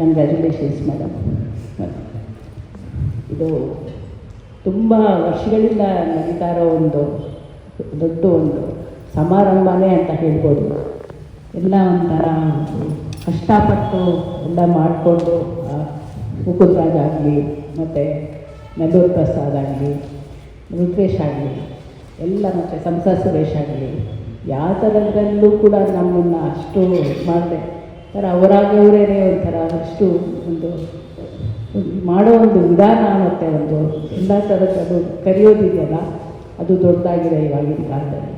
Congratulations madam ಇದು ತುಂಬ ವರ್ಷಗಳಿಂದ ನಡೀತಾ ಇರೋ ಒಂದು ದೊಡ್ಡ ಒಂದು ಸಮಾರಂಭನೇ ಅಂತ ಹೇಳ್ಬೋದು. ಎಲ್ಲ ಒಂಥರ ಕಷ್ಟಪಟ್ಟು ಎಲ್ಲ ಮಾಡಿಕೊಂಡು ಮುಕುಂದರಾಜ್ ಆಗಲಿ, ಮತ್ತು ನೆಲ್ಲೂರು ಪ್ರಸಾದ್ ಆಗಲಿ, ರುದ್ರೇಶ್ ಆಗಲಿ, ಎಲ್ಲ ಮತ್ತು ಸಂಸಾರ ಸುರೇಶ್ ಆಗಲಿ ಯಾವ ಥರದ್ರಲ್ಲೂ ಕೂಡ ನಮ್ಮನ್ನು ಅಷ್ಟು ಮಾಡಿದೆ ಥರ ಅವರಾಗಿ ಅವರೇ ಒಂಥರ ಅಷ್ಟು ಒಂದು ಮಾಡೋ ಒಂದು ವಿಧಾನ ಮತ್ತು ಒಂದು ಎಲ್ಲ ಥರದ್ದು ಕರೆಯೋದಿದೆಯಲ್ಲ, ಅದು ದೊಡ್ಡದಾಗಿದೆ ಇವಾಗಿನ ಕಾಲದಲ್ಲಿ.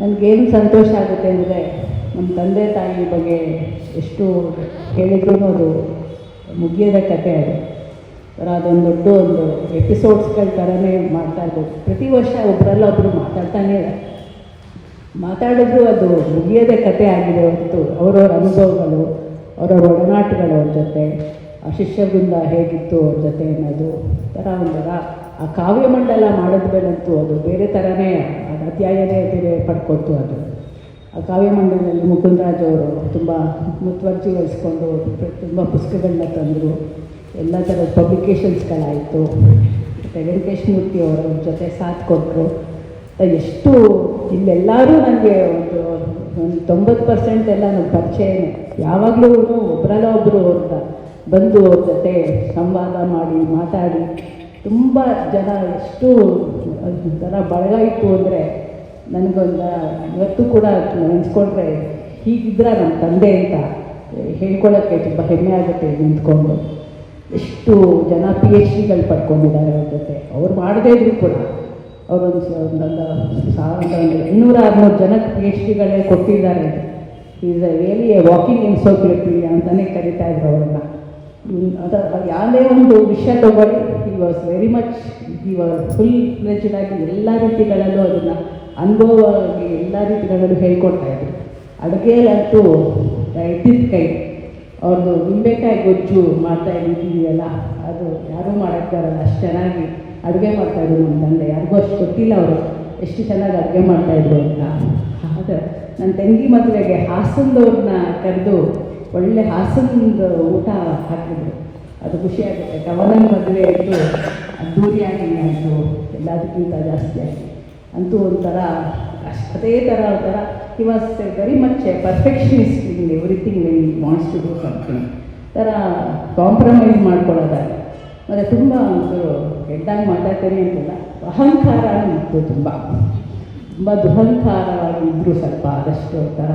ನನಗೇನು ಸಂತೋಷ ಆಗುತ್ತೆ ಅಂದರೆ ನಮ್ಮ ತಂದೆ ತಾಯಿ ಬಗ್ಗೆ ಎಷ್ಟು ಹೇಳಿದ್ರೂ ಅದು ಮುಗಿಯದ ಕತೆ ಅದು. ಅದೊಂದು ದೊಡ್ಡ ಒಂದು ಎಪಿಸೋಡ್ಸ್ಗಳ ಥರನೇ ಮಾಡ್ತಾ ಇರ್ಬೋದು. ಪ್ರತಿ ವರ್ಷ ಒಬ್ಬರಲ್ಲ ಒಬ್ಬರು ಮಾತಾಡ್ತಾನೇ ಮಾತಾಡಿದ್ರು ಅದು ಮುಗಿಯದೇ ಕತೆ ಆಗಿದೆ ಹೊರತು ಅವರವರ ಅನುಭವಗಳು ಅವರವರ ಒಡನಾಟಗಳು ಅವ್ರ ಜೊತೆ, ಆ ಶಿಷ್ಯವೃಂದ ಹೇಗಿತ್ತು ಅವ್ರ ಜೊತೆ ಅನ್ನೋದು ಥರ ಒಂಥರ. ಆ ಕಾವ್ಯಮಂಡಲ ಮಾಡಿದ್ಮೇಲಂತೂ ಅದು ಬೇರೆ ಥರನೇ ಅದು ಅಧ್ಯಾಯನೇ ಬೇರೆ ಪಡ್ಕೊತು ಅದು. ಆ ಕಾವ್ಯಮಂಡಲದಲ್ಲಿ ಮುಕುಂದರಾಜ್ ಅವರು ತುಂಬ ಮುತುವರ್ಜಿ ವಹಿಸ್ಕೊಂಡು ತುಂಬ ಪುಸ್ತಕಗಳನ್ನ ತಂದರು. ಎಲ್ಲ ಥರದ ಪಬ್ಲಿಕೇಶನ್ಸ್ಗಳಾಯಿತು ಮತ್ತು ವೆಂಕಟೇಶ್ ಮೂರ್ತಿ ಅವರ ಜೊತೆ ಸಾಥ್ ಕೊಟ್ಟರು ಎಷ್ಟು ಇಲ್ಲೆಲ್ಲರೂ ನನಗೆ ಒಂದು ಒಂದು ತೊಂಬತ್ತು ಪರ್ಸೆಂಟ್ ಎಲ್ಲ ನನ್ನ ಪರಿಚಯನೇ ಯಾವಾಗಲೂ ಒಬ್ಬರಲ್ಲ ಒಬ್ಬರು ಅಂತ ಬಂದು ಅವ್ರ ಜೊತೆ ಸಂವಾದ ಮಾಡಿ, ಮಾತಾಡಿ, ತುಂಬ ಜನ ಎಷ್ಟು, ಒಂಥರ ಬಳಗ ಇತ್ತು ಅಂದರೆ ನನಗೊಂದು ಇವತ್ತು ಕೂಡ ನೆನೆಸ್ಕೊಂಡ್ರೆ ಹೀಗಿದ್ರೆ ನಮ್ಮ ತಂದೆ ಅಂತ ಹೇಳ್ಕೊಳ್ಳೋಕ್ಕೆ ತುಂಬ ಹೆಮ್ಮೆ ಆಗುತ್ತೆ ನಿಂತ್ಕೊಂಡು. ಎಷ್ಟು ಜನ ಪಿ ಎಚ್ ಡಿಗಳು ಪಡ್ಕೊಂಡಿದ್ದಾರೆ ಅವ್ರ ಜೊತೆ. ಅವ್ರು ಮಾಡದೇ ಇದ್ರು ಕೂಡ. ಅವರೊಂದು ಒಂದು ಸಾವಿರದ ಇನ್ನೂರ ಹದಿಮೂರು ಜನಕ್ಕೆ ಪಿ ಎಚ್ ಡಿಗಳೇ ಕೊಟ್ಟಿದ್ದಾರೆ is really a walking encyclopedia ಅಂತಲೇ ಕರಿತಾ ಇದ್ರು ಅವ್ರನ್ನ. ಅದ ಯಾವುದೇ ಒಂದು ವಿಷಯ ತಗೊಳ್ಳಿ ಈ ವಾಸ್ ವೆರಿ ಮಚ್ ಈ ಫುಲ್ ಫ್ಲೆಜ್ಡ್ ಆಗಿ ಎಲ್ಲ ರೀತಿಗಳಲ್ಲೂ ಅದನ್ನು ಅನುಭವವಾಗಿ ಎಲ್ಲ ರೀತಿಗಳಲ್ಲೂ ಹೇಳ್ಕೊಡ್ತಾ ಇದ್ರು. ಅಡುಗೆಯಲ್ಲಂತೂ ಇದ್ದಿದ್ದ ಕೈ. ಅವ್ರದ್ದು ನಿಂಬೆಕಾಯಿ ಗೊಜ್ಜು ಮಾಡ್ತಾ ಇದ್ದಿದೆಯಲ್ಲ ಅದು ಯಾರೂ ಮಾಡೋಕ್ಕೆ ಬರಲ್ಲ, ಅಷ್ಟು ಚೆನ್ನಾಗಿ ಅಡುಗೆ ಮಾಡ್ತಾಯಿದ್ರು ನಮ್ಮ ತಂದೆ. ಯಾರಿಗೂ ಅಷ್ಟು ಗೊತ್ತಿಲ್ಲ ಅವರು ಎಷ್ಟು ಚೆನ್ನಾಗಿ ಅಡುಗೆ ಮಾಡ್ತಾಯಿದ್ರು ಅಂತ. ಆದರೆ ನನ್ನ ತಂಗಿ ಮದುವೆಗೆ ಹಾಸನದವ್ರನ್ನ ಕರೆದು ಒಳ್ಳೆ ಹಾಸನದ ಊಟ ಹಾಕಿದ್ರು. ಅದು ಖುಷಿಯಾಗುತ್ತೆ ಕವನನ ಮದುವೆ ಇದ್ದು ಅದ್ದೂರಿಯಾಗಿ ಆಯಿತು, ಎಲ್ಲದಕ್ಕಿಂತ ಜಾಸ್ತಿ ಆಯಿತು. ಅಂತೂ ಒಂಥರ ಅದೇ ಥರ ಒಂಥರ he was very much perfectionist in everything when wants to do something ಥರ ಕಾಂಪ್ರಮೈಸ್ ಮಾಡ್ಕೊಳ್ಳೋದಾಗ. ಮತ್ತು ತುಂಬ ಒಂದು ಕೆಟ್ಟದಾಗಿ ಮಾತಾಡ್ತೇನೆ ಅಂತಿಲ್ಲ ಅಹಂಕಾರ ಇತ್ತು ತುಂಬ. ತುಂಬ ದುಹಂಕಾರವಾಗಿ ಇದ್ದರು ಸ್ವಲ್ಪ ಆದಷ್ಟು ಥರ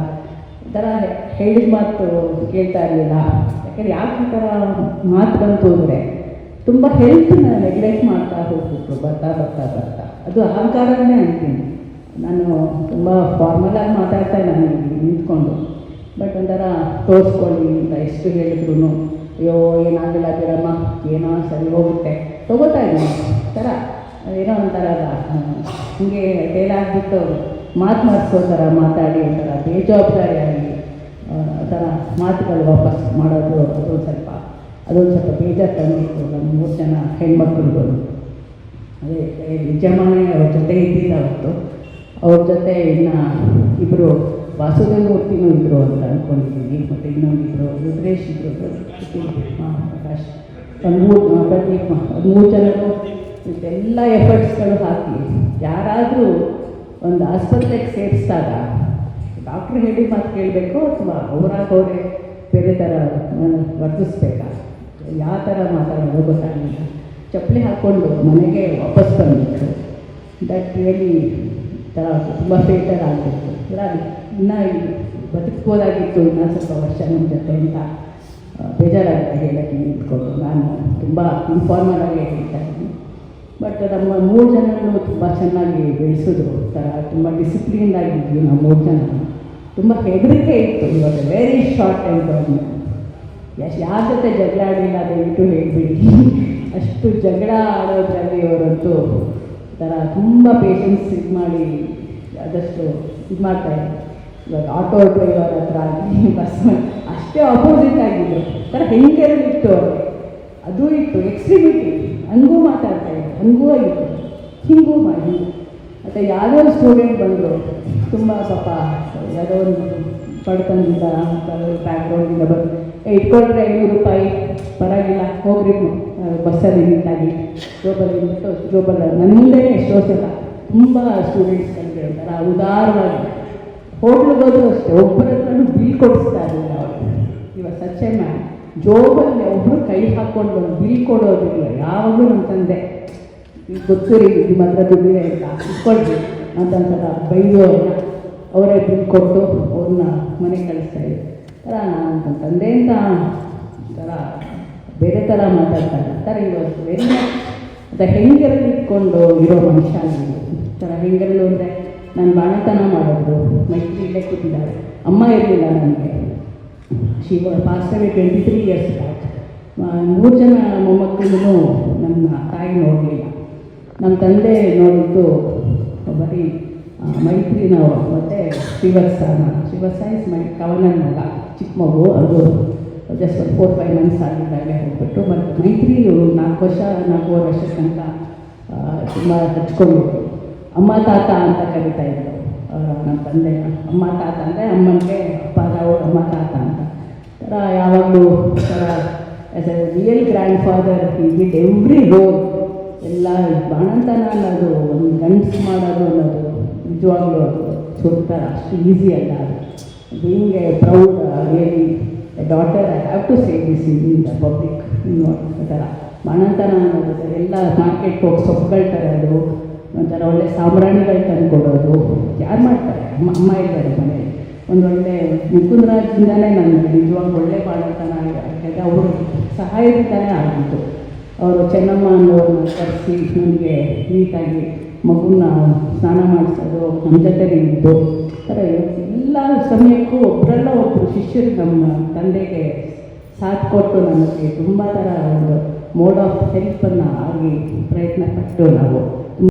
ಒಂಥರ ಹೇಳಿದ ಮಾತು ಕೇಳ್ತಾ ಇರಲಿಲ್ಲ. ಯಾಕಂದರೆ ಯಾಕೆ ಥರ ಮಾತು ಬಂತು ಅಂದರೆ, ತುಂಬ ಹೆಲ್ತ್ನ ನೆಗ್ಲೆಕ್ಟ್ ಮಾಡ್ತಾ ಹೋಗ್ಬಿಟ್ರು, ಬರ್ತಾ ಬರ್ತಾ ಬರ್ತಾ. ಅದು ಅಹಂಕಾರನೇ ಅಂತೀನಿ. ನಾನು ತುಂಬ ಫಾರ್ಮಲಾಗಿ ಮಾತಾಡ್ತಾ ನಾನು ನಿಂತ್ಕೊಂಡು ಬಟ್ ಒಂಥರ ತೋರಿಸ್ಕೊಳ್ಳಿ ಅಂತ ಎಷ್ಟು ಹೇಳಿದ್ರು ಅಯ್ಯೋ ಏನಾಗಿಲ್ಲ ಬಿಡಮ್ಮ ಏನೋ ಸರಿ ಹೋಗುತ್ತೆ. ತೊಗೋತಾ ಇದ್ದೀನಿ ಥರ ಏನೋ ಒಂಥರ ಹಿಂಗೆ ಟೇಲಾಗ್ಬಿಟ್ಟು ಮಾತು ಮಾಡಿಸೋ ಥರ ಮಾತಾಡಿ ಒಂಥರ ಬೇಜವಾಬ್ದಾರಿಯಾಗಿ, ಆ ಥರ ಮಾತುಗಳು ವಾಪಸ್ ಮಾಡೋದು, ಅದೊಂದು ಸ್ವಲ್ಪ ಅದೊಂದು ಸ್ವಲ್ಪ ಬೇಜಾರು ತಂದಿತ್ತು ನಮ್ಮ ಮೂರು ಜನ ಹೆಣ್ಮಕ್ಳುಗಳು ಅದೇ ಯಜಮಾನಿ ಅವ್ರ ಜೊತೆ ಇದ್ದಿಲ್ಲ ಅವತ್ತು. ಅವ್ರ ಜೊತೆ ಇನ್ನು ಇಬ್ಬರು ವಾಸುದೇವ ಮೂರ್ತಿನೂ ಇದ್ದರು ಅಂತ ಅಂದ್ಕೊಂಡಿದ್ದೀನಿ ಮತ್ತು ಇನ್ನೊಂದಿಬ್ಬರು ರುದ್ರೇಶ್ ಇದ್ದರು ಹಾಂ ಒಂದು ಮೂರು ಒಂದು ಮೂರು ಜನರು, ಇದೆಲ್ಲ ಎಫರ್ಟ್ಸ್ಗಳು ಹಾಕಿ, ಯಾರಾದರೂ ಒಂದು ಆಸ್ಪತ್ರೆಗೆ ಸೇರಿಸಿದಾಗ, ಡಾಕ್ಟ್ರು ಹೇಳಿ ಮಾತು ಕೇಳಬೇಕು ಅಥವಾ ಅವರಾಗೋರೆ ಬೇರೆ ಥರ ವರ್ತಿಸ್ಬೇಕಾ? ಯಾವ ಥರ ಮಾತಾಡೋದು ಗೊತ್ತಾಗಲಿಲ್ಲ. ಚಪ್ಪಲಿ ಹಾಕ್ಕೊಂಡು ಮನೆಗೆ ವಾಪಸ್ ಬಂದಿತ್ತು ದಟ್ ರಿಯಲಿ ಥರ ತುಂಬ ಫೇಟರ್ ಆಗಿತ್ತು ಇನ್ನೂ ಬದುಕ್ಬೋದಾಗಿತ್ತು, ಇನ್ನೂ ಸ್ವಲ್ಪ ವರ್ಷ ನಮ್ಮ ಜೊತೆ ಅಂತ. ಬೇಜಾರಾಗುತ್ತೆ ಹೇಳೋಕ್ಕೆ ನಿಂತ್ಕೊಂಡು. ನಾನು ತುಂಬ ಇನ್ಫಾರ್ಮಲ್ ಆಗಿ ಹೇಳ್ತಾ ಇದ್ದೀನಿ. ಬಟ್ ನಮ್ಮ ಮೂರು ಜನರನ್ನು ತುಂಬ ಚೆನ್ನಾಗಿ ಬೆಳೆಸಿದ್ರು. ಥರ ತುಂಬ ಡಿಸಿಪ್ಲಿನ್ ಆಗಿದ್ವಿ ನಾವು ಮೂರು ಜನ ತುಂಬ ಹೆದರಿಕೆ ಇತ್ತು ಇವಾಗ. ವೆರಿ ಶಾರ್ಟ್ ಟೈಮ್ ಎಷ್ಟು ಯಾರ ಜೊತೆ ಜಗಳ ಆಡಿಲ್ಲ ದಯವಿಟ್ಟು ಹೇಳಿಬಿಡಿ. ಅಷ್ಟು ಜಗಳ ಆಡೋದ್ರಲ್ಲಿ ಅವರಂತೂ ಥರ ತುಂಬ ಪೇಷನ್ಸ್ ಇದು ಮಾಡಿ ಆದಷ್ಟು ಇದು ಮಾಡ್ತಾಯಿದ್ರು ಇವಾಗ ಆಟೋ ಡ್ರೈವರ್ ಹತ್ರ ಆಗಲಿ ಬಸ್ ಅಷ್ಟೇ ಅಪೋಸಿಟ್ ಆಗಿದ್ರು. ಥರ ಹೆಂಗೆರಲಿತ್ತು ಅವ್ರಿಗೆ ಅದು ಇತ್ತು ಎಕ್ಸ್ಟ್ರೀಮಿಟಿ ಹಂಗೂ ಮಾತಾಡ್ತಾ ಇದ್ರು, ಹಂಗೂ ಆಗಿತ್ತು ಹಿಂಗೂ ಮಾಡಿ. ಮತ್ತು ಯಾವುದೋ ಸ್ಟೂಡೆಂಟ್ ಬಂದರು. ತುಂಬ ಪಾಪ ಯಾವುದೋ ಒಂದು ಪಡ್ಕೊಂಡಿದ್ದ ಬ್ಯಾಕ್ಗ್ರೌಂಡಿಂದ ಬಂದು ಇಟ್ಕೊಂಡ್ರೆ ಐನೂರು ರೂಪಾಯಿ, ಪರವಾಗಿಲ್ಲ, ಹೋಗ್ರಿ ಬಸ್ಸಲ್ಲಿ ನಿಂತಾಗಿ. ಜೋಬಲ್ಲಿ ಬಿಟ್ಟು ಜೋಬಲ್ಲ ನನ್ನದೇ ಎಷ್ಟೋ ಸಲ ತುಂಬ ಸ್ಟೂಡೆಂಟ್ಸ್ಗಳಿಗೆ ಒಂಥರ ಉದಾರವಾಗಿ. ಹೋಟ್ಲಿಗೆ ಹೋದ್ರು ಅಷ್ಟೇ ಒಬ್ಬರ ಹತ್ರನು ಬಿಲ್ ಕೊಡಿಸ್ತಾ ಇರಲಿಲ್ಲ ಅವರು. ಇವಾಗ ಸಚ್ಚೆ ಮ್ಯಾಮ್ ಜೋಬಲ್ಲಿ ಒಬ್ಬರು ಕೈ ಹಾಕ್ಕೊಂಡು ಬಂದು ಬಿಲ್ ಕೊಡೋದಿಲ್ಲ, ಯಾವಾಗಲೂ ನಮ್ಮ ತಂದೆ. ಗೊತ್ತು ರೀ ನಿಮ್ಮ ಹತ್ರ ದುಡ್ಡಿದೆ ಅಂತ, ಇಟ್ಕೊಳ್ರಿ ಅಂತಂತರ ಬೈದು ಅವ್ರನ್ನ, ಅವರೇ ಬಿಲ್ ಕೊಟ್ಟು ಅವ್ರನ್ನ ಮನೆ ಕಳಿಸ್ತಾ ಇದ್ರು. ಥರ ನಾನು ನನ್ನ ತಂದೆಯಿಂದ ಥರ ಬೇರೆ ಥರ ಮಾತಾಡ್ತಾರೆ ಥರ ಇವತ್ತು ವೆರಿ ಅಂತ ಹೆಂಗರಲ್ಲಿ ಇಟ್ಕೊಂಡು ಇರೋ ಮನುಷ್ಯ ನಾನು ಥರ ಹೆಂಗರಲು ಅಂದರೆ ನಾನು ಬಾಣತನ ಮಾಡೋದು. ಮೈತ್ರಿ ಇಲ್ಲೇ ಕೂತಿದ್ದಾರೆ. ಅಮ್ಮ ಇರಲಿಲ್ಲ ನನಗೆ. She past twenty three years back ಮೂರು ಜನ ಮೊಮ್ಮಕ್ಕಳನ್ನು ನಮ್ಮ ತಾಯಿ ನೋಡಲಿಲ್ಲ. ನಮ್ಮ ತಂದೆ ನೋಡಿದ್ದು ಬರೀ ಮೈತ್ರಿ ಮೈತ್ರಿನ ಮತ್ತು ಶಿವಸ್ಥಾನ. ಶಿವಸ್ಥಾನ ಇಸ್ ಮೈ ಕವಲನ ಮಗ, ಚಿಕ್ಕ ಮಗು. ಅದು ಜಸ್ಟ್ ಒಂದು ಫೋರ್ ಫೈವ್ ಮಂತ್ಸ್ ಆಗಿದ್ದಾಗೆ ಹೋಗ್ಬಿಟ್ಟು ಮತ್ತು ಮೈತ್ರಿ ನಾಲ್ಕು ವರ್ಷ, ನಾಲ್ಕೂವರೆ ವರ್ಷ ತನಕ ತುಂಬ ಹಚ್ಕೊಂಡಿದ್ರು. ಅಮ್ಮ, ತಾತ ಅಂತ ಕರಿತಾ ಇದ್ರು. ನಮ್ಮ ತಂದೆ. ಅಮ್ಮ, ತಾತ ಅಂದರೆ ಅಮ್ಮನಿಗೆ ಅಪ್ಪ ತಾವು ಅಮ್ಮ, ತಾತ ಅಂತ. ಥರ ಯಾವಾಗಲೂ ಥರ as a real grandfather ಈ ಎವ್ರಿ ರೋಲ್ ಎಲ್ಲ ಬಾಣಂತನ ಅನ್ನೋದು, ಒಂದು ಗಂಡ್ಸ್ ಮಾಡೋದು ಅನ್ನೋದು ನಿಜವಾಗ್ಲೂ ಅದು. ಸ್ವಲ್ಪ ಅಷ್ಟು ಈಸಿ ಅಲ್ಲ ಅದು. Being a proud really daughter I have to say this in the public ಆ ಥರ ಬಾಣಂತನ ಅನ್ನೋದು ಎಲ್ಲ ಮಾರ್ಕೆಟ್ಗೆ ಹೋಗಿ ಸೊಪ್ಪುಗಳು ತರೋದು ಒಂಥರ ಒಳ್ಳೆ ಸಾಂಬ್ರಾಣಿಗಳು ತಂದುಕೊಡೋದು ಯಾರು ಮಾಡ್ತಾರೆ? ಅಮ್ಮ ಅಮ್ಮ ಇದ್ದಾರೆ ಒಂದು ಒಳ್ಳೆ ಮುಕುಂದರಾಜಿಂದಲೇ ನನಗೆ ನಿಜವಾಗ ಒಳ್ಳೆ ಪಾಡತನ ಯಾಕಂದರೆ ಅವರು ಸಹಾಯದಿಂದಲೇ ಆಗಿತ್ತು ಅವರು ಚೆನ್ನಮ್ಮ ಅನ್ನೋರನ್ನ ಕರೆಸಿ ನನಗೆ ನೀಟಾಗಿ ಮಗುನ ಸ್ನಾನ ಮಾಡಿಸೋದು ನಮ್ಮ ಜೊತೆ ಇದ್ದು ಥರ ಎಲ್ಲ ಸಮಯಕ್ಕೂ ಒಬ್ಬರಲ್ಲ ಒಬ್ಬರು ಶಿಷ್ಯರು ನಮ್ಮ ತಂದೆಗೆ ಸಾಥ್ ಕೊಟ್ಟು ನಮಗೆ ತುಂಬ ಥರ ಒಂದು ಮೋಡ್ ಆಫ್ ಹೆಲ್ಪನ್ನು ಆಗಿ ಪ್ರಯತ್ನ ಪಟ್ಟು ನಾವು